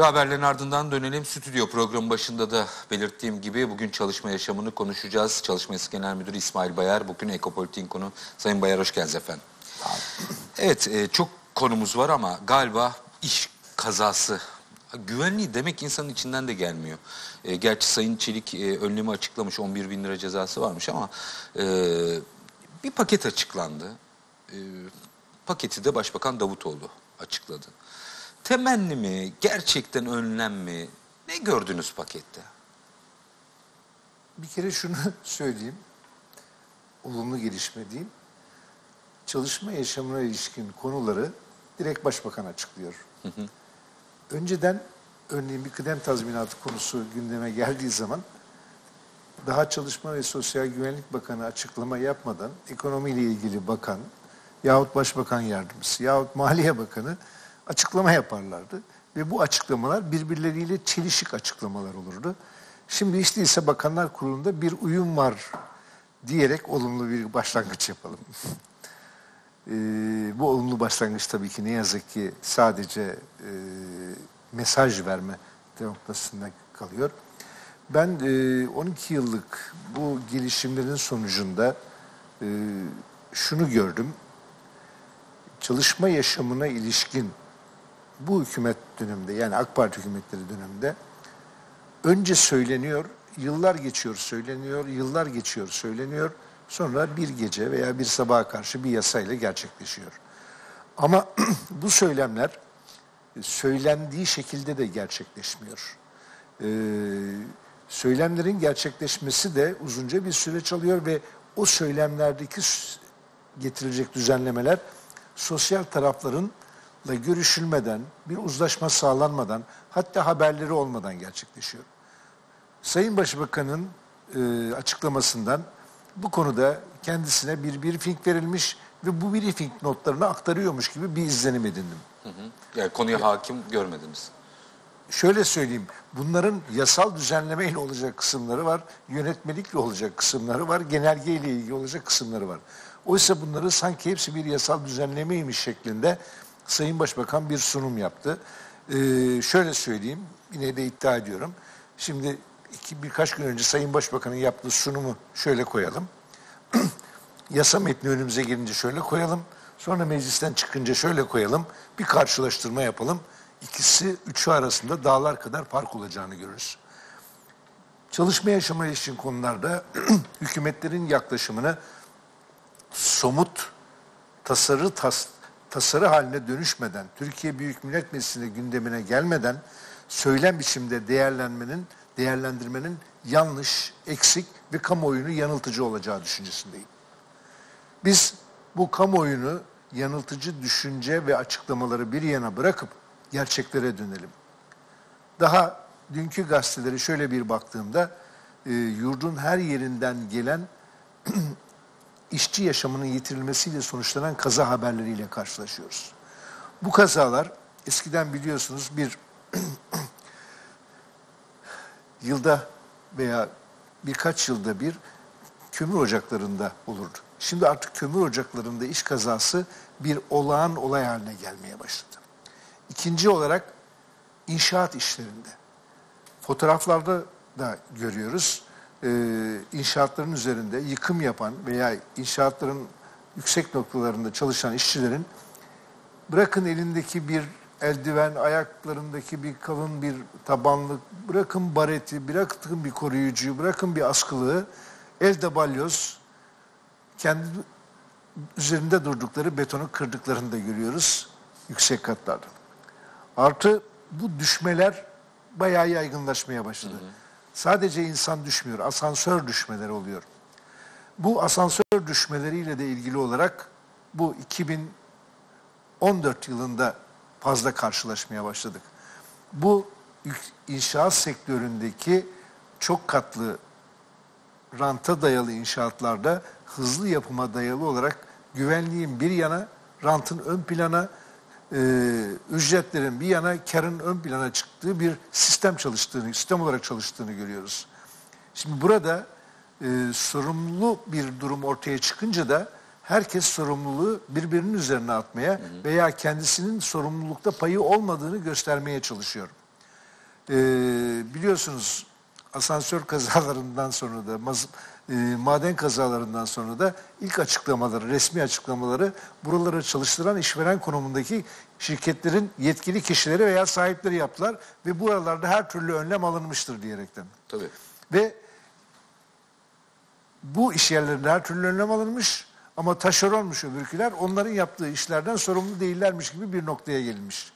Ve haberlerin ardından dönelim stüdyo programı başında da belirttiğim gibi bugün çalışma yaşamını konuşacağız. Çalışma Eski Genel Müdürü İsmail Bayar, bugün Ekopolitik'in konu. Sayın Bayar hoş geldiniz efendim. Evet e, çok konumuz var ama galiba iş kazası. Güvenliği demek insanın içinden de gelmiyor. E, gerçi Sayın Çelik e, önlemi açıklamış 11 bin lira cezası varmış ama e, bir paket açıklandı. Paketi de Başbakan Davutoğlu açıkladı. Temenni mi, gerçekten önlem mi? Ne gördünüz pakette? Bir kere şunu söyleyeyim. Olumlu gelişme diyeyim. Çalışma yaşamına ilişkin konuları direkt başbakan açıklıyor. Önceden örneğin bir kıdem tazminatı konusu gündeme geldiği zaman daha Çalışma ve Sosyal Güvenlik Bakanı açıklama yapmadan ekonomiyle ilgili bakan yahut başbakan yardımcısı yahut maliye bakanı açıklama yaparlardı. Ve bu açıklamalar birbirleriyle çelişik açıklamalar olurdu. Şimdi hiç değilse Bakanlar Kurulu'nda bir uyum var diyerek olumlu bir başlangıç yapalım. Ee, bu olumlu başlangıç tabii ki ne yazık ki sadece e, mesaj verme noktasında kalıyor. Ben e, 12 yıllık bu gelişimlerin sonucunda e, şunu gördüm. Çalışma yaşamına ilişkin bu hükümet döneminde yani AK Parti hükümetleri döneminde önce söyleniyor, yıllar geçiyor söyleniyor, yıllar geçiyor söyleniyor. Sonra bir gece veya bir sabaha karşı bir yasayla gerçekleşiyor. Ama bu söylemler söylendiği şekilde de gerçekleşmiyor. Ee, söylemlerin gerçekleşmesi de uzunca bir süreç alıyor ve o söylemlerdeki getirilecek düzenlemeler sosyal tarafların ile görüşülmeden, bir uzlaşma sağlanmadan, hatta haberleri olmadan gerçekleşiyor. Sayın Başbakan'ın e, açıklamasından bu konuda kendisine bir briefing verilmiş ve bu briefing notlarını aktarıyormuş gibi bir izlenim edindim. Hı hı. Yani konuya hakim görmediniz. Şöyle söyleyeyim, bunların yasal düzenlemeyle olacak kısımları var, yönetmelikle olacak kısımları var, genelgeyle ilgili olacak kısımları var. Oysa bunları sanki hepsi bir yasal düzenlemeymiş şeklinde Sayın Başbakan bir sunum yaptı. Ee, şöyle söyleyeyim, yine de iddia ediyorum. Şimdi iki, birkaç gün önce Sayın Başbakan'ın yaptığı sunumu şöyle koyalım. Yasa metni önümüze gelince şöyle koyalım. Sonra meclisten çıkınca şöyle koyalım. Bir karşılaştırma yapalım. İkisi üçü arasında dağlar kadar fark olacağını görürüz. Çalışma yaşama ilişkin konularda hükümetlerin yaklaşımını somut tasarı tas, tasarı haline dönüşmeden, Türkiye Büyük Millet Meclisi'ne gündemine gelmeden söylem biçimde değerlenmenin, değerlendirmenin yanlış, eksik ve kamuoyunu yanıltıcı olacağı düşüncesindeyim. Biz bu kamuoyunu yanıltıcı düşünce ve açıklamaları bir yana bırakıp gerçeklere dönelim. Daha dünkü gazeteleri şöyle bir baktığımda e, yurdun her yerinden gelen işçi yaşamının yitirilmesiyle sonuçlanan kaza haberleriyle karşılaşıyoruz. Bu kazalar eskiden biliyorsunuz bir yılda veya birkaç yılda bir kömür ocaklarında olurdu. Şimdi artık kömür ocaklarında iş kazası bir olağan olay haline gelmeye başladı. İkinci olarak inşaat işlerinde. Fotoğraflarda da görüyoruz e, inşaatların üzerinde yıkım yapan veya inşaatların yüksek noktalarında çalışan işçilerin bırakın elindeki bir eldiven, ayaklarındaki bir kalın bir tabanlık, bırakın bareti, bırakın bir koruyucuyu, bırakın bir askılığı, elde balyoz, kendi üzerinde durdukları betonu kırdıklarını da görüyoruz yüksek katlarda. Artı bu düşmeler bayağı yaygınlaşmaya başladı. Hı hı. Sadece insan düşmüyor, asansör düşmeleri oluyor. Bu asansör düşmeleriyle de ilgili olarak bu 2014 yılında fazla karşılaşmaya başladık. Bu inşaat sektöründeki çok katlı ranta dayalı inşaatlarda hızlı yapıma dayalı olarak güvenliğin bir yana, rantın ön plana, e, ücretlerin bir yana, karın ön plana çıktığı bir sistem çalıştığını, sistem olarak çalıştığını görüyoruz. Şimdi burada e, sorumlu bir durum ortaya çıkınca da herkes sorumluluğu birbirinin üzerine atmaya hı hı. veya kendisinin sorumlulukta payı olmadığını göstermeye çalışıyor. Ee, biliyorsunuz asansör kazalarından sonra da e, maden kazalarından sonra da ilk açıklamaları, resmi açıklamaları buraları çalıştıran işveren konumundaki şirketlerin yetkili kişileri veya sahipleri yaptılar ve buralarda her türlü önlem alınmıştır diyerekten. Tabii. Ve bu iş yerlerinde her türlü önlem alınmış ama taşeronmuş öbürküler onların yaptığı işlerden sorumlu değillermiş gibi bir noktaya gelinmiş.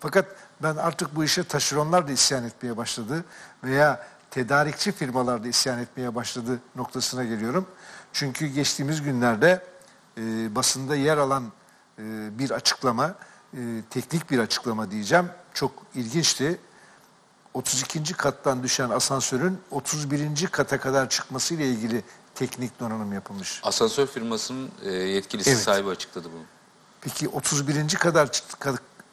Fakat ben artık bu işe taşeronlar da isyan etmeye başladı veya tedarikçi firmalar da isyan etmeye başladı noktasına geliyorum. Çünkü geçtiğimiz günlerde e, basında yer alan e, bir açıklama, e, teknik bir açıklama diyeceğim, çok ilginçti. 32. kattan düşen asansörün 31. kata kadar çıkması ile ilgili teknik donanım yapılmış. Asansör firmasının e, yetkilisi Evet. sahibi açıkladı bunu. Peki 31. kadar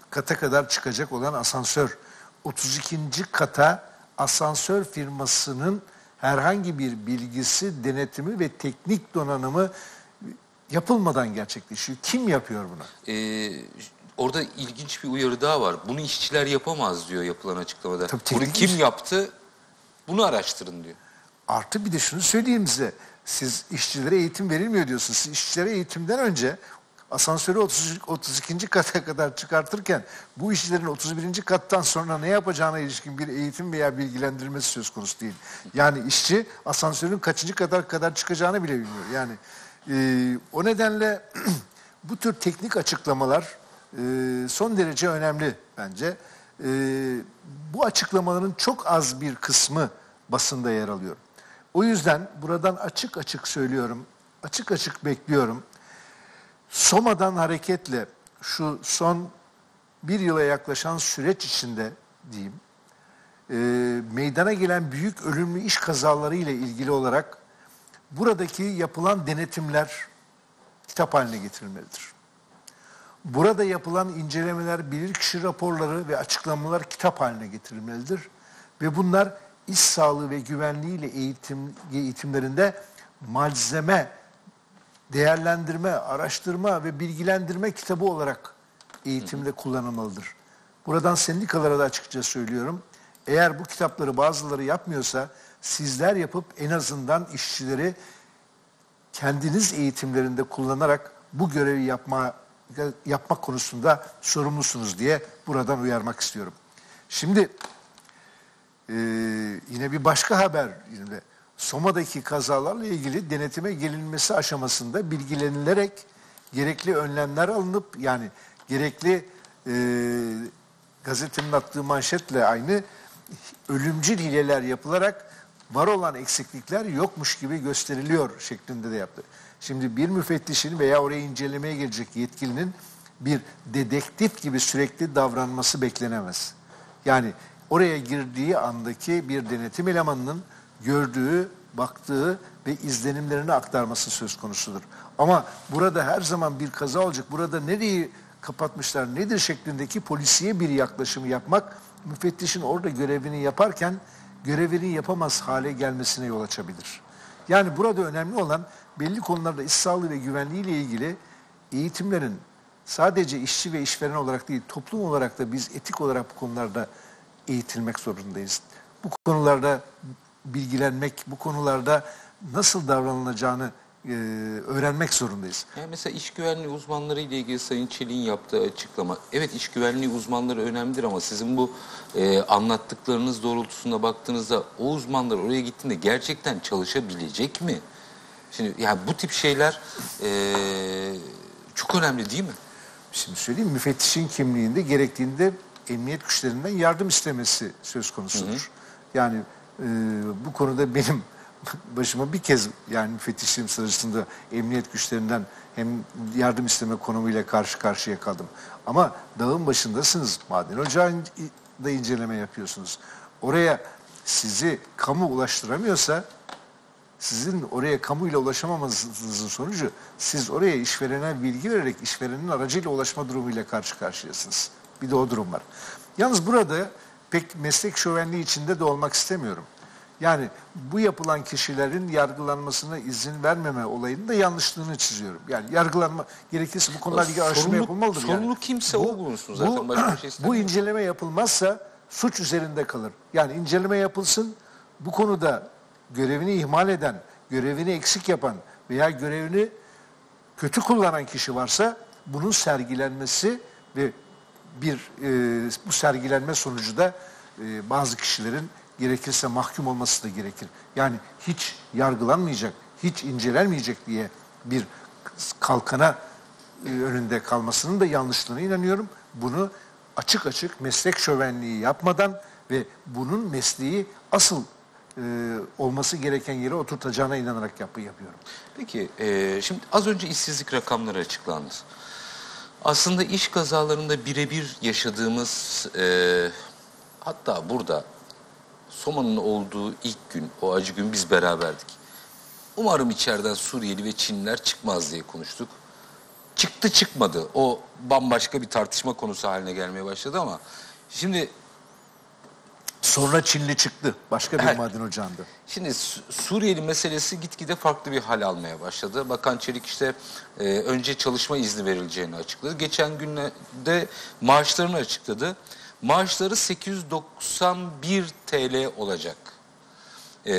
kata kadar çıkacak olan asansör 32. kata asansör firmasının herhangi bir bilgisi, denetimi ve teknik donanımı yapılmadan gerçekleşiyor. Kim yapıyor bunu? Ee, orada ilginç bir uyarı daha var. Bunu işçiler yapamaz diyor yapılan açıklamada. Tabii Bunu kim iş- yaptı? Bunu araştırın diyor. Artı bir de şunu söyleyeyim size. Siz işçilere eğitim verilmiyor diyorsunuz. Siz işçilere eğitimden önce asansörü 30, 32. kata kadar çıkartırken bu işçilerin 31. kattan sonra ne yapacağına ilişkin bir eğitim veya bilgilendirmesi söz konusu değil. Yani işçi asansörün kaçıncı kadar kadar çıkacağını bile bilmiyor. Yani e, o nedenle bu tür teknik açıklamalar e, son derece önemli bence. E, bu açıklamaların çok az bir kısmı basında yer alıyor. O yüzden buradan açık açık söylüyorum, açık açık bekliyorum. Soma'dan hareketle şu son bir yıla yaklaşan süreç içinde diyeyim, e, meydana gelen büyük ölümlü iş kazaları ile ilgili olarak buradaki yapılan denetimler kitap haline getirilmelidir. Burada yapılan incelemeler, bilirkişi raporları ve açıklamalar kitap haline getirilmelidir. Ve bunlar iş sağlığı ve güvenliği ile eğitim, eğitimlerinde malzeme, değerlendirme, araştırma ve bilgilendirme kitabı olarak eğitimde kullanılmalıdır. Buradan sendikalara da açıkça söylüyorum. Eğer bu kitapları bazıları yapmıyorsa sizler yapıp en azından işçileri kendiniz eğitimlerinde kullanarak bu görevi yapma, yapmak konusunda sorumlusunuz diye buradan uyarmak istiyorum. Şimdi ee, yine bir başka haber yine Soma'daki kazalarla ilgili denetime gelinmesi aşamasında bilgilenilerek gerekli önlemler alınıp yani gerekli e, gazetenin attığı manşetle aynı ölümcül hileler yapılarak var olan eksiklikler yokmuş gibi gösteriliyor şeklinde de yaptı. Şimdi bir müfettişin veya oraya incelemeye gelecek yetkilinin bir dedektif gibi sürekli davranması beklenemez. Yani oraya girdiği andaki bir denetim elemanının gördüğü, baktığı ve izlenimlerini aktarması söz konusudur. Ama burada her zaman bir kaza olacak. Burada nereyi kapatmışlar, nedir şeklindeki polisiye bir yaklaşımı yapmak müfettişin orada görevini yaparken görevini yapamaz hale gelmesine yol açabilir. Yani burada önemli olan belli konularda iş sağlığı ve güvenliği ile ilgili eğitimlerin sadece işçi ve işveren olarak değil toplum olarak da biz etik olarak bu konularda eğitilmek zorundayız. Bu konularda bilgilenmek, bu konularda nasıl davranılacağını e, öğrenmek zorundayız. Yani mesela iş güvenliği uzmanları ile ilgili Sayın Çelik'in yaptığı açıklama. Evet iş güvenliği uzmanları önemlidir ama sizin bu e, anlattıklarınız doğrultusunda baktığınızda o uzmanlar oraya gittiğinde gerçekten çalışabilecek mi? Şimdi yani bu tip şeyler e, çok önemli değil mi? Şimdi söyleyeyim müfettişin kimliğinde gerektiğinde emniyet güçlerinden yardım istemesi söz konusudur. Yani e, bu konuda benim başıma bir kez yani müfettişliğim sırasında emniyet güçlerinden hem yardım isteme konumuyla karşı karşıya kaldım. Ama dağın başındasınız, maden ocağında inceleme yapıyorsunuz. Oraya sizi kamu ulaştıramıyorsa sizin oraya kamuyla ulaşamamanızın sonucu siz oraya işverene bilgi vererek işverenin aracıyla ulaşma durumuyla karşı karşıyasınız. Bir de o durum var. Yalnız burada pek meslek şövenliği içinde de olmak istemiyorum. Yani bu yapılan kişilerin yargılanmasına izin vermeme olayının da yanlışlığını çiziyorum. Yani yargılanma gerekirse bu konularla ilgili araştırma Sorumlu- yapılmalıdır. yani. sorumlu kimse o bulunsun zaten, başka bir şey Bu inceleme yapılmazsa suç üzerinde kalır. Yani inceleme yapılsın. Bu konuda görevini ihmal eden, görevini eksik yapan veya görevini kötü kullanan kişi varsa bunun sergilenmesi ve bir e, bu sergilenme sonucu da e, bazı kişilerin gerekirse mahkum olması da gerekir. Yani hiç yargılanmayacak, hiç incelenmeyecek diye bir kalkana e, önünde kalmasının da yanlışlığına inanıyorum. Bunu açık açık meslek şövenliği yapmadan ve bunun mesleği asıl e, olması gereken yere oturtacağına inanarak yapı yapıyorum. Peki e, şimdi az önce işsizlik rakamları açıklandı. Aslında iş kazalarında birebir yaşadığımız e, hatta burada Soma'nın olduğu ilk gün, o acı gün biz beraberdik. Umarım içeriden Suriyeli ve Çinliler çıkmaz diye konuştuk. Çıktı çıkmadı. O bambaşka bir tartışma konusu haline gelmeye başladı ama şimdi Sonra Çinli çıktı. Başka bir Evet. maden ocağında. Şimdi Su- Suriyeli meselesi gitgide farklı bir hal almaya başladı. Bakan Çelik işte e, önce çalışma izni verileceğini açıkladı. Geçen günde maaşlarını açıkladı. Maaşları 891 TL olacak. E,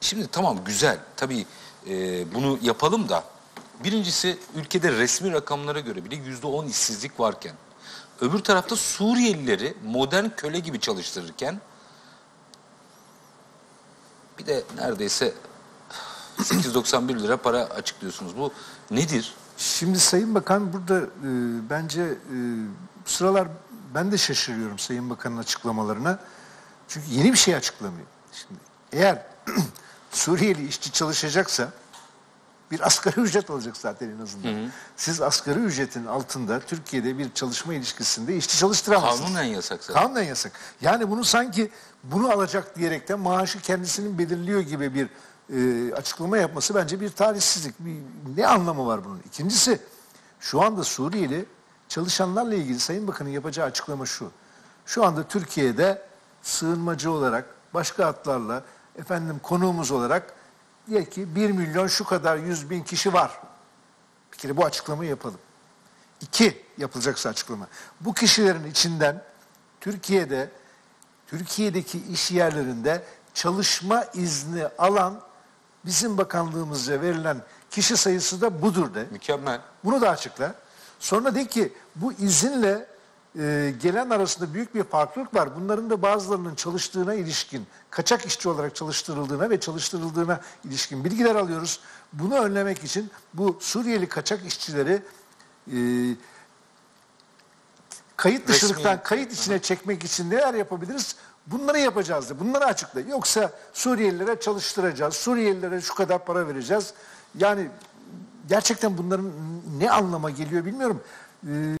şimdi tamam güzel tabii e, bunu yapalım da birincisi ülkede resmi rakamlara göre bile %10 işsizlik varken öbür tarafta Suriyelileri modern köle gibi çalıştırırken bir de neredeyse 891 lira para açıklıyorsunuz. Bu nedir? Şimdi Sayın Bakan burada e, bence e, bu sıralar ben de şaşırıyorum Sayın Bakan'ın açıklamalarına. Çünkü yeni bir şey açıklamıyor. Şimdi eğer Suriyeli işçi çalışacaksa bir asgari ücret alacak zaten en azından. Siz asgari ücretin altında Türkiye'de bir çalışma ilişkisinde işçi çalıştıramazsınız. Kanunen yasak zaten. Kanunen yasak. Yani bunu sanki bunu alacak diyerekten maaşı kendisinin belirliyor gibi bir e, açıklama yapması bence bir talihsizlik. Bir, ne anlamı var bunun? İkincisi şu anda Suriyeli çalışanlarla ilgili Sayın Bakan'ın yapacağı açıklama şu. Şu anda Türkiye'de sığınmacı olarak başka hatlarla efendim konuğumuz olarak diye ki 1 milyon şu kadar 100 bin kişi var. Bir kere bu açıklamayı yapalım. İki yapılacaksa açıklama. Bu kişilerin içinden Türkiye'de Türkiye'deki iş yerlerinde çalışma izni alan bizim bakanlığımızca verilen kişi sayısı da budur de. Mükemmel. Bunu da açıkla. Sonra de ki bu izinle e, gelen arasında büyük bir farklılık var. Bunların da bazılarının çalıştığına ilişkin, kaçak işçi olarak çalıştırıldığına ve çalıştırıldığına ilişkin bilgiler alıyoruz. Bunu önlemek için bu Suriyeli kaçak işçileri e, kayıt dışılıktan Resmi- kayıt içine çekmek için neler yapabiliriz? Bunları yapacağız da bunları açıkla. Yoksa Suriyelilere çalıştıracağız, Suriyelilere şu kadar para vereceğiz. Yani gerçekten bunların ne anlama geliyor bilmiyorum. Ee,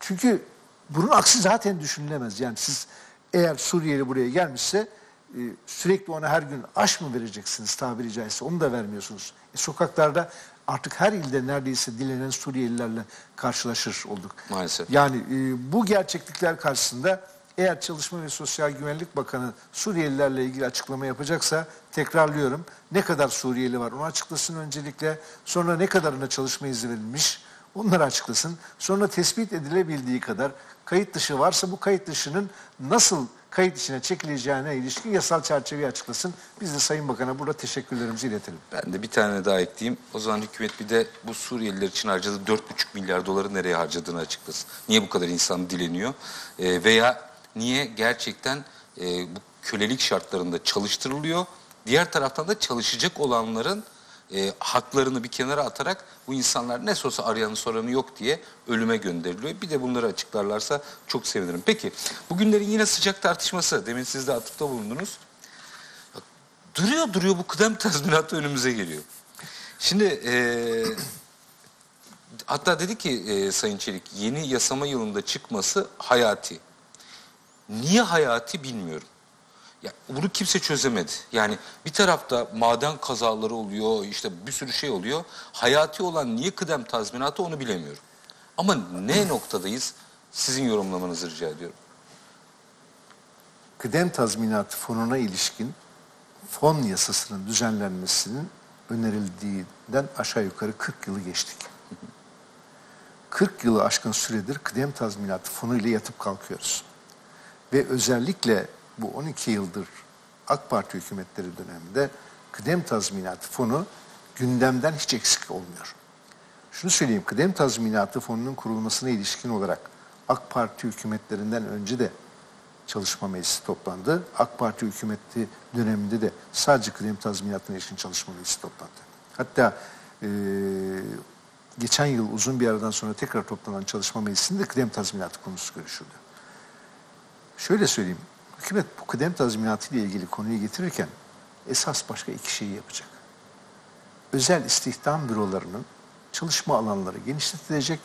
çünkü bunun aksi zaten düşünülemez. Yani siz eğer Suriyeli buraya gelmişse e, sürekli ona her gün aş mı vereceksiniz tabiri caizse onu da vermiyorsunuz. E, sokaklarda artık her ilde neredeyse dilenen Suriyelilerle karşılaşır olduk. Maalesef. Yani e, bu gerçeklikler karşısında eğer Çalışma ve Sosyal Güvenlik Bakanı Suriyelilerle ilgili açıklama yapacaksa tekrarlıyorum. Ne kadar Suriyeli var onu açıklasın öncelikle. Sonra ne kadarına çalışma izni verilmiş onları açıklasın. Sonra tespit edilebildiği kadar kayıt dışı varsa bu kayıt dışının nasıl kayıt içine çekileceğine ilişkin yasal çerçeveyi açıklasın. Biz de Sayın Bakan'a burada teşekkürlerimizi iletelim. Ben de bir tane daha ekleyeyim. O zaman hükümet bir de bu Suriyeliler için harcadığı 4,5 milyar doları nereye harcadığını açıklasın. Niye bu kadar insan dileniyor? Ee, veya niye gerçekten e, bu kölelik şartlarında çalıştırılıyor? Diğer taraftan da çalışacak olanların e, haklarını bir kenara atarak bu insanlar ne olsa arayanı soranı yok diye ölüme gönderiliyor. Bir de bunları açıklarlarsa çok sevinirim. Peki bugünlerin yine sıcak tartışması. Demin siz de atıfta bulundunuz. Duruyor duruyor bu kıdem tazminatı önümüze geliyor. Şimdi e, hatta dedi ki e, Sayın Çelik yeni yasama yılında çıkması hayati. Niye hayati bilmiyorum. Ya bunu kimse çözemedi. Yani bir tarafta maden kazaları oluyor, işte bir sürü şey oluyor. Hayati olan niye kıdem tazminatı onu bilemiyorum. Ama ne noktadayız? Sizin yorumlamanızı rica ediyorum. kıdem tazminatı fonuna ilişkin fon yasasının düzenlenmesinin önerildiğinden aşağı yukarı 40 yılı geçtik. 40 yılı aşkın süredir kıdem tazminatı fonu ile yatıp kalkıyoruz. Ve özellikle bu 12 yıldır AK Parti hükümetleri döneminde kıdem tazminatı fonu gündemden hiç eksik olmuyor. Şunu söyleyeyim, kıdem tazminatı fonunun kurulmasına ilişkin olarak AK Parti hükümetlerinden önce de çalışma meclisi toplandı. AK Parti hükümeti döneminde de sadece kıdem tazminatına ilişkin çalışma meclisi toplandı. Hatta eee, geçen yıl uzun bir aradan sonra tekrar toplanan çalışma meclisinde kıdem tazminatı konusu görüşüldü. Şöyle söyleyeyim, hükümet bu kıdem tazminatı ile ilgili konuyu getirirken esas başka iki şeyi yapacak. Özel istihdam bürolarının çalışma alanları genişletilecek.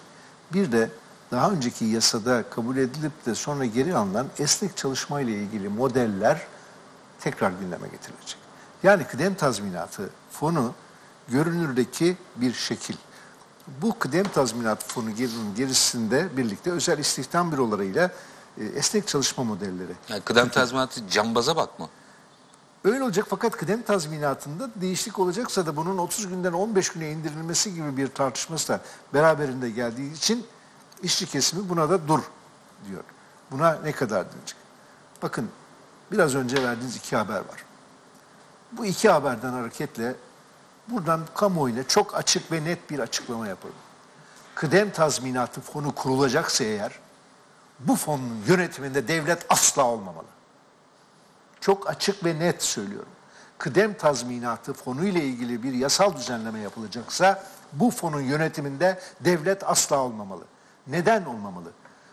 Bir de daha önceki yasada kabul edilip de sonra geri alınan esnek çalışma ile ilgili modeller tekrar gündeme getirilecek. Yani kıdem tazminatı fonu görünürdeki bir şekil. Bu kıdem tazminat fonu gerisinde birlikte özel istihdam bürolarıyla e, esnek çalışma modelleri. Yani kıdem tazminatı cambaza bakma. Öyle olacak fakat kıdem tazminatında değişiklik olacaksa da bunun 30 günden 15 güne indirilmesi gibi bir tartışması da beraberinde geldiği için işçi kesimi buna da dur diyor. Buna ne kadar diyecek? Bakın biraz önce verdiğiniz iki haber var. Bu iki haberden hareketle buradan kamuoyuna çok açık ve net bir açıklama yapalım. Kıdem tazminatı fonu kurulacaksa eğer bu fonun yönetiminde devlet asla olmamalı. Çok açık ve net söylüyorum. Kıdem tazminatı fonu ile ilgili bir yasal düzenleme yapılacaksa bu fonun yönetiminde devlet asla olmamalı. Neden olmamalı?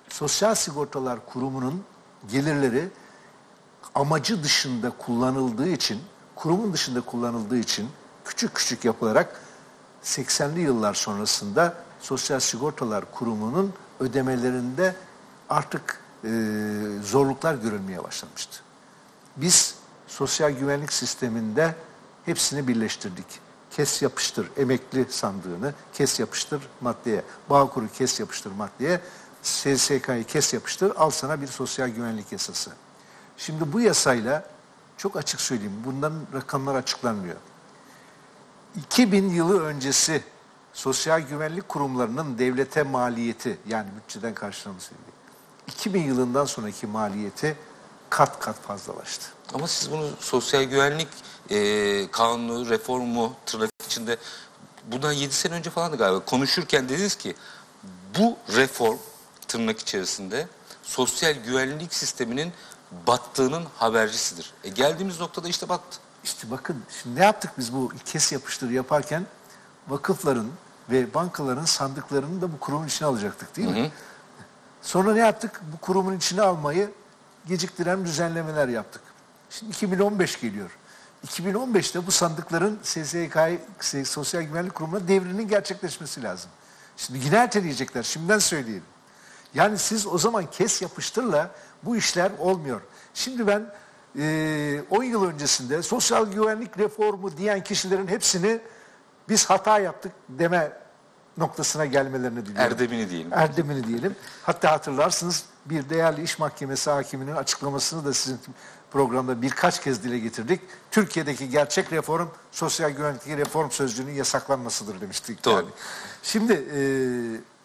Sosyal Sigortalar Kurumu'nun gelirleri amacı dışında kullanıldığı için, kurumun dışında kullanıldığı için küçük küçük yapılarak 80'li yıllar sonrasında Sosyal Sigortalar Kurumu'nun ödemelerinde artık e, zorluklar görülmeye başlamıştı. Biz sosyal güvenlik sisteminde hepsini birleştirdik. Kes yapıştır emekli sandığını, kes yapıştır maddeye, Bağkur'u kes yapıştır maddeye, SSK'yı kes yapıştır, al sana bir sosyal güvenlik yasası. Şimdi bu yasayla çok açık söyleyeyim, bunların rakamlar açıklanmıyor. 2000 yılı öncesi sosyal güvenlik kurumlarının devlete maliyeti yani bütçeden karşılaması 2000 yılından sonraki maliyeti kat kat fazlalaştı. Ama siz bunu sosyal güvenlik e, kanunu, reformu, tırnak içinde bundan 7 sene önce falandı galiba. Konuşurken dediniz ki bu reform tırnak içerisinde sosyal güvenlik sisteminin battığının habercisidir. E geldiğimiz noktada işte battı. İşte bakın şimdi ne yaptık biz bu kes yapıştır yaparken vakıfların ve bankaların sandıklarını da bu kurumun içine alacaktık değil mi? Sonra ne yaptık? Bu kurumun içine almayı geciktiren düzenlemeler yaptık. Şimdi 2015 geliyor. 2015'te bu sandıkların SSK Sosyal Güvenlik Kurumu'na devrinin gerçekleşmesi lazım. Şimdi yine erteleyecekler. Şimdiden söyleyelim. Yani siz o zaman kes yapıştırla bu işler olmuyor. Şimdi ben e, 10 yıl öncesinde sosyal güvenlik reformu diyen kişilerin hepsini biz hata yaptık deme noktasına gelmelerini diliyorum. Erdemini diyelim. Erdemini diyelim. Hatta hatırlarsınız bir değerli iş mahkemesi hakiminin açıklamasını da sizin programda birkaç kez dile getirdik. Türkiye'deki gerçek reform sosyal güvenlik reform sözcüğünün yasaklanmasıdır demiştik. Doğru. Yani. Şimdi e,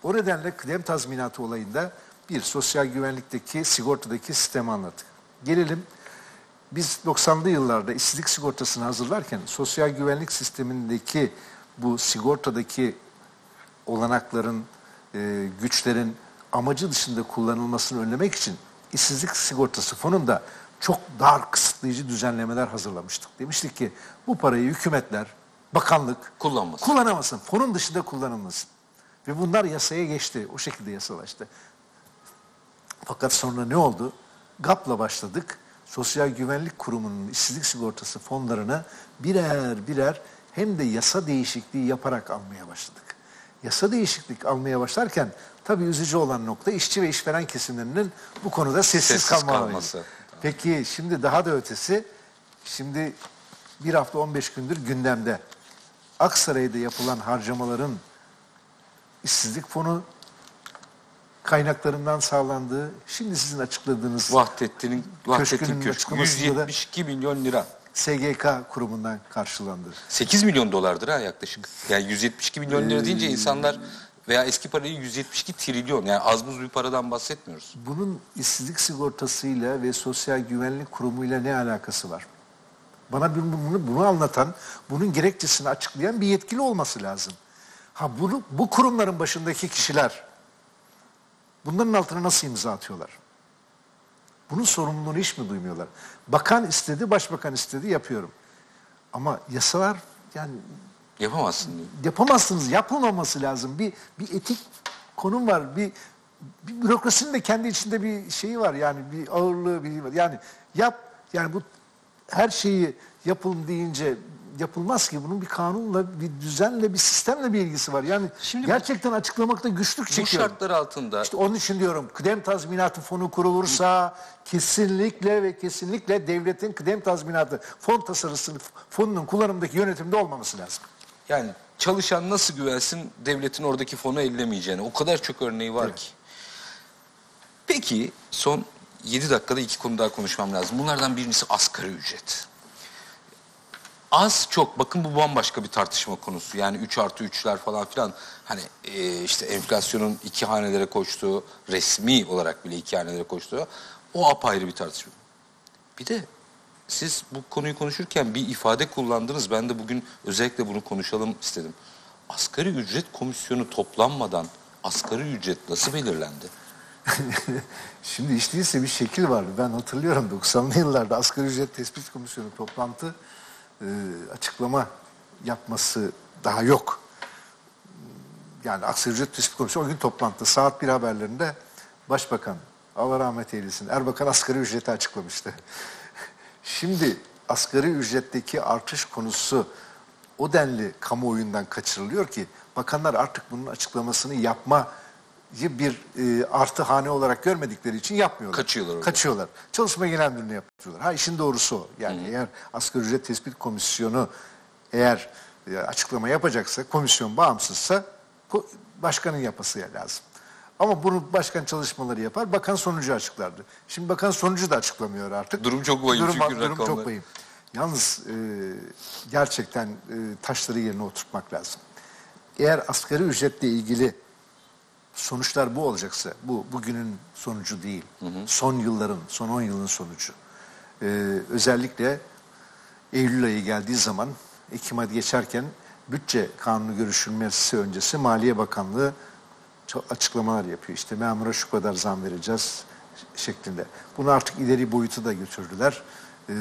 o nedenle kıdem tazminatı olayında bir sosyal güvenlikteki sigortadaki sistemi anlattık. Gelelim biz 90'lı yıllarda işsizlik sigortasını hazırlarken sosyal güvenlik sistemindeki bu sigortadaki olanakların, e, güçlerin amacı dışında kullanılmasını önlemek için işsizlik sigortası fonunda çok dar kısıtlayıcı düzenlemeler hazırlamıştık. Demiştik ki bu parayı hükümetler, bakanlık Kullanmasın. kullanamasın. Fonun dışında kullanılmasın. Ve bunlar yasaya geçti. O şekilde yasalaştı. Fakat sonra ne oldu? GAP'la başladık. Sosyal Güvenlik Kurumu'nun işsizlik sigortası fonlarını birer birer hem de yasa değişikliği yaparak almaya başladık. Yasa değişiklik almaya başlarken tabii üzücü olan nokta işçi ve işveren kesimlerinin bu konuda sessiz, Sessiz kalmaları. kalması. Peki şimdi daha da ötesi, şimdi bir hafta 15 gündür gündemde. Aksaray'da yapılan harcamaların işsizlik fonu kaynaklarından sağlandığı, şimdi sizin açıkladığınız Vahdettin'in Vahdettin Köşkü'nün Köşkü açıklamasında da- 172 milyon lira. SGK kurumundan karşılandı. 8 milyon dolardır ha yaklaşık. Yani 172 milyon lira deyince insanlar Veya eski parayı 172 trilyon yani az buz bir paradan bahsetmiyoruz. Bunun işsizlik sigortasıyla ve sosyal güvenlik kurumuyla ne alakası var? Bana bunu, bunu anlatan, bunun gerekçesini açıklayan bir yetkili olması lazım. Ha bunu bu kurumların başındaki kişiler bunların altına nasıl imza atıyorlar? Bunun sorumluluğunu hiç mi duymuyorlar? Bakan istedi, başbakan istedi, yapıyorum. Ama yasalar yani Yapamazsın diyor. yapamazsınız. Yapılmaması lazım. Bir bir etik konum var. Bir, bir bürokrasinin de kendi içinde bir şeyi var. Yani bir ağırlığı bir. Yani yap yani bu her şeyi yapın deyince yapılmaz ki. Bunun bir kanunla, bir düzenle, bir sistemle bir ilgisi var. Yani Şimdi bu- gerçekten açıklamakta güçlük Bu çekiyorum. şartlar altında İşte onun için diyorum kıdem tazminatı fonu kurulursa kesinlikle ve kesinlikle devletin kıdem tazminatı fon tasarısının fonunun kullanımdaki yönetimde olmaması lazım. yani çalışan nasıl güvensin devletin oradaki fonu ellemeyeceğine. O kadar çok örneği var ki. Peki son 7 dakikada iki konu daha konuşmam lazım. Bunlardan birincisi asgari ücret. Az çok bakın bu bambaşka bir tartışma konusu. Yani 3 artı 3'ler falan filan. Hani e, işte enflasyonun iki hanelere koştuğu, resmi olarak bile iki hanelere koştuğu o apayrı bir tartışma. Bir de siz bu konuyu konuşurken bir ifade kullandınız. Ben de bugün özellikle bunu konuşalım istedim. Asgari ücret komisyonu toplanmadan asgari ücret nasıl belirlendi? Şimdi hiç değilse bir şekil vardı. Ben hatırlıyorum 90'lı yıllarda Asgari Ücret Tespit Komisyonu toplantı e, açıklama yapması daha yok. Yani Asgari Ücret Tespit Komisyonu o gün toplantıda saat bir haberlerinde Başbakan Allah rahmet eylesin Erbakan asgari ücreti açıklamıştı. Şimdi asgari ücretteki artış konusu o denli kamuoyundan kaçırılıyor ki bakanlar artık bunun açıklamasını yapma bir e, artı hane olarak görmedikleri için yapmıyorlar. Kaçıyorlar orada. Kaçıyorlar. Çalışma genel müdürlüğüne yapıyorlar. Ha işin doğrusu o. Yani eğer asgari ücret tespit komisyonu eğer e, açıklama yapacaksa, komisyon bağımsızsa ko- başkanın yapması lazım. Ama bunu başkan çalışmaları yapar, bakan sonucu açıklardı. Şimdi bakan sonucu da açıklamıyor artık. Durum çok vahim durum, çünkü durum rakamlar. çok vahim. Yalnız e, gerçekten e, taşları yerine oturtmak lazım. Eğer asgari ücretle ilgili sonuçlar bu olacaksa, bu bugünün sonucu değil, son yılların, son 10 yılın sonucu. Ee, özellikle Eylül ayı geldiği zaman, Ekim ayı geçerken bütçe kanunu görüşülmesi öncesi Maliye Bakanlığı çok açıklamalar yapıyor. İşte memura şu kadar zam vereceğiz şeklinde. Bunu artık ileri boyutu da götürdüler. Ee,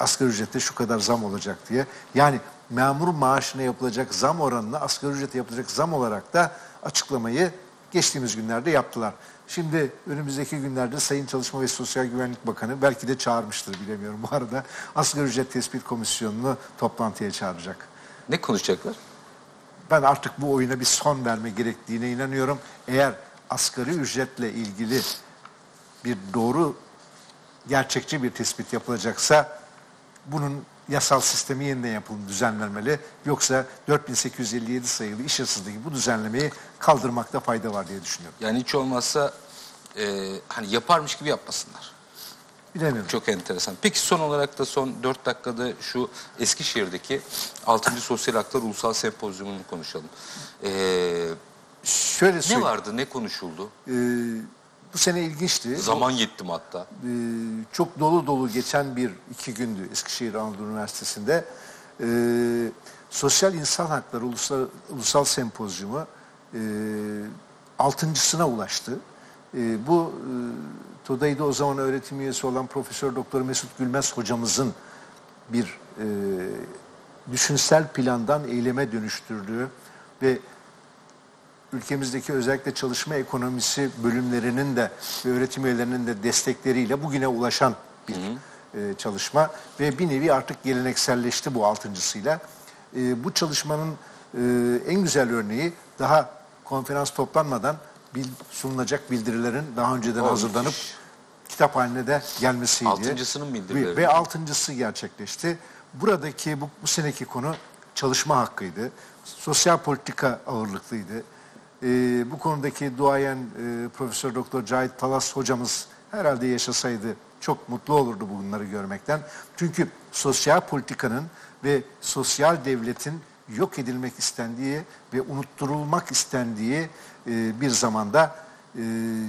asgari ücrette şu kadar zam olacak diye. Yani memur maaşına yapılacak zam oranını asgari ücrete yapılacak zam olarak da açıklamayı geçtiğimiz günlerde yaptılar. Şimdi önümüzdeki günlerde Sayın Çalışma ve Sosyal Güvenlik Bakanı belki de çağırmıştır bilemiyorum bu arada. Asgari ücret tespit komisyonunu toplantıya çağıracak. Ne konuşacaklar? Ben artık bu oyuna bir son verme gerektiğine inanıyorum. Eğer asgari ücretle ilgili bir doğru, gerçekçi bir tespit yapılacaksa bunun yasal sistemi yeniden yapılın, düzenlenmeli. Yoksa 4857 sayılı iş yasasındaki bu düzenlemeyi kaldırmakta fayda var diye düşünüyorum. Yani hiç olmazsa e, hani yaparmış gibi yapmasınlar. Bilemiyorum. Çok enteresan. Peki son olarak da son 4 dakikada şu Eskişehir'deki 6. Sosyal Haklar Ulusal Sempozyumunu konuşalım. Ee, Şöyle ne söyleyeyim. vardı, ne konuşuldu? Ee, bu sene ilginçti. Zaman yettim hatta. Ee, çok dolu dolu geçen bir iki gündü Eskişehir Anadolu Üniversitesi'nde. Ee, Sosyal İnsan Hakları Ulusal, Ulusal Sempozyumu e, altıncısına ulaştı. E, bu e, TODAİ'de o zaman öğretim üyesi olan Profesör Doktor Mesut Gülmez hocamızın bir e, düşünsel plandan eyleme dönüştürdüğü ve ülkemizdeki özellikle çalışma ekonomisi bölümlerinin de ve öğretim üyelerinin de destekleriyle bugüne ulaşan bir e, çalışma ve bir nevi artık gelenekselleşti bu altıncısıyla. E, bu çalışmanın e, en güzel örneği daha konferans toplanmadan bil, sunulacak bildirilerin daha önceden Olmuş. hazırlanıp kitap haline de gelmesiydi. Altıncısının bildirileri. Ve, ve altıncısı gerçekleşti. Buradaki bu, bu seneki konu çalışma hakkıydı. Sosyal politika ağırlıklıydı. Ee, bu konudaki duayen e, Profesör Doktor Cahit Talas hocamız herhalde yaşasaydı çok mutlu olurdu bunları görmekten. Çünkü sosyal politikanın ve sosyal devletin yok edilmek istendiği ve unutturulmak istendiği e, bir zamanda e,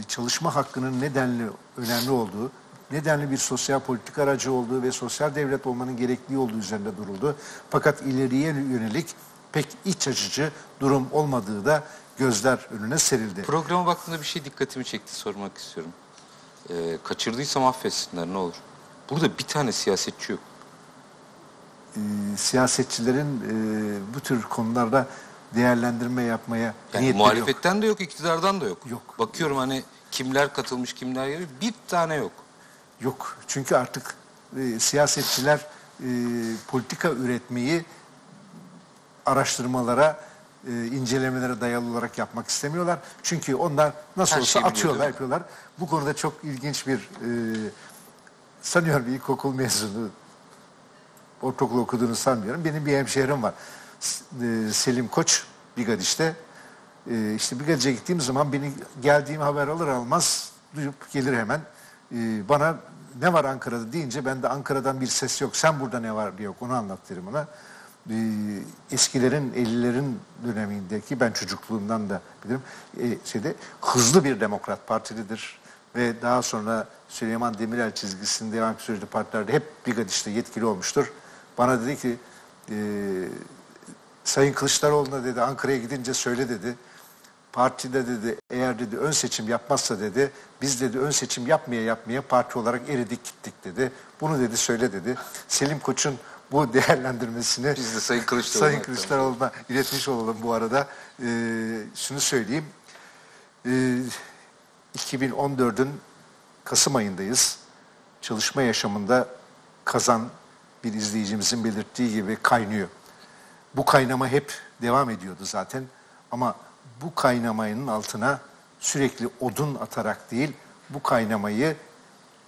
çalışma hakkının nedenli önemli olduğu, nedenli bir sosyal politik aracı olduğu ve sosyal devlet olmanın gerekliği olduğu üzerinde duruldu. Fakat ileriye yönelik pek iç açıcı durum olmadığı da gözler önüne serildi. Programa baktığımda bir şey dikkatimi çekti sormak istiyorum. Ee, kaçırdıysam affetsinler ne olur. Burada bir tane siyasetçi yok. e, siyasetçilerin e, bu tür konularda değerlendirme yapmaya Yani niyetleri yok. muhalefetten de yok, iktidardan da yok. Yok. Bakıyorum hani kimler katılmış, kimler geliyor. Bir tane yok. Yok. Çünkü artık e, siyasetçiler e, politika üretmeyi araştırmalara, e, incelemelere dayalı olarak yapmak istemiyorlar. Çünkü onlar nasıl Her olsa biliyor, atıyorlar, yapıyorlar. Bu konuda çok ilginç bir e, sanıyorum bir ilkokul mezunu ortaokul okuduğunu sanmıyorum. Benim bir hemşehrim var. E, Selim Koç Bigadiş'te. E, işte Bigadiş'e gittiğim zaman beni geldiğim haber alır almaz duyup gelir hemen. E, bana ne var Ankara'da deyince ben de Ankara'dan bir ses yok. Sen burada ne var diye yok. Onu anlat derim ona. E, eskilerin 50'lerin dönemindeki ben çocukluğumdan da bilirim. E, şeyde hızlı bir demokrat partilidir ve daha sonra Süleyman Demirel çizgisinde devam sürecinde partilerde hep Bigadiş'te yetkili olmuştur. Bana dedi ki e, Sayın Kılıçdaroğlu'na dedi Ankara'ya gidince söyle dedi. Partide dedi eğer dedi ön seçim yapmazsa dedi biz dedi ön seçim yapmaya yapmaya parti olarak eridik gittik dedi. Bunu dedi söyle dedi. Selim Koç'un bu değerlendirmesini Biz de Sayın Kılıçdaroğlu'na Sayın Kılıçdaroğlu'na iletmiş olalım bu arada. Ee, şunu söyleyeyim. Ee, 2014'ün Kasım ayındayız. Çalışma yaşamında kazan bir izleyicimizin belirttiği gibi kaynıyor. Bu kaynama hep devam ediyordu zaten. Ama bu kaynamanın altına sürekli odun atarak değil, bu kaynamayı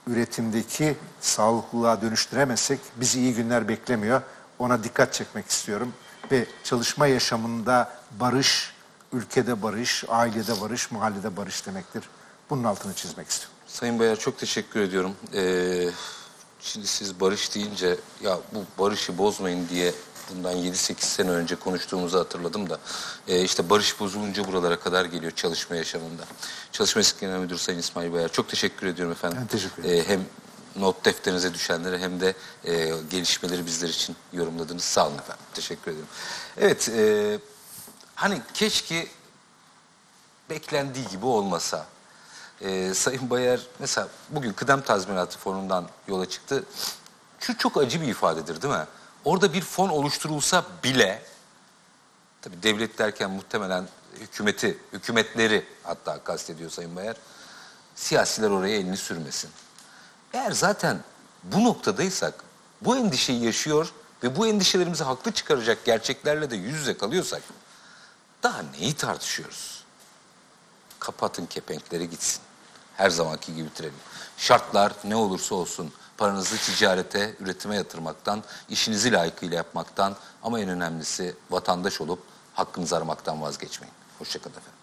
üretimdeki sağlıklılığa dönüştüremezsek bizi iyi günler beklemiyor. Ona dikkat çekmek istiyorum. Ve çalışma yaşamında barış, ülkede barış, ailede barış, mahallede barış demektir. Bunun altını çizmek istiyorum. Sayın Bayar çok teşekkür ediyorum. Ee, şimdi siz barış deyince ya bu barışı bozmayın diye bundan 7-8 sene önce konuştuğumuzu hatırladım da ee, işte barış bozulunca buralara kadar geliyor çalışma yaşamında. Çalışma Eski Genel Müdürü Sayın İsmail Bayar çok teşekkür ediyorum efendim. Ben teşekkür ederim. Ee, hem not defterinize düşenleri hem de e, gelişmeleri bizler için yorumladınız. Sağ olun efendim. Teşekkür ederim. Evet, e, hani keşke beklendiği gibi olmasa. Ee, Sayın Bayar mesela bugün kıdem tazminatı fonundan yola çıktı. Şu çok acı bir ifadedir değil mi? Orada bir fon oluşturulsa bile tabii devlet derken muhtemelen hükümeti, hükümetleri hatta kastediyor Sayın Bayar. Siyasiler oraya elini sürmesin. Eğer zaten bu noktadaysak, bu endişeyi yaşıyor ve bu endişelerimizi haklı çıkaracak gerçeklerle de yüz yüze kalıyorsak daha neyi tartışıyoruz? Kapatın kepenkleri gitsin. Her zamanki gibi bitirelim. Şartlar ne olursa olsun Paranızı ticarete, üretime yatırmaktan, işinizi layıkıyla yapmaktan ama en önemlisi vatandaş olup hakkınızı aramaktan vazgeçmeyin. Hoşçakalın efendim.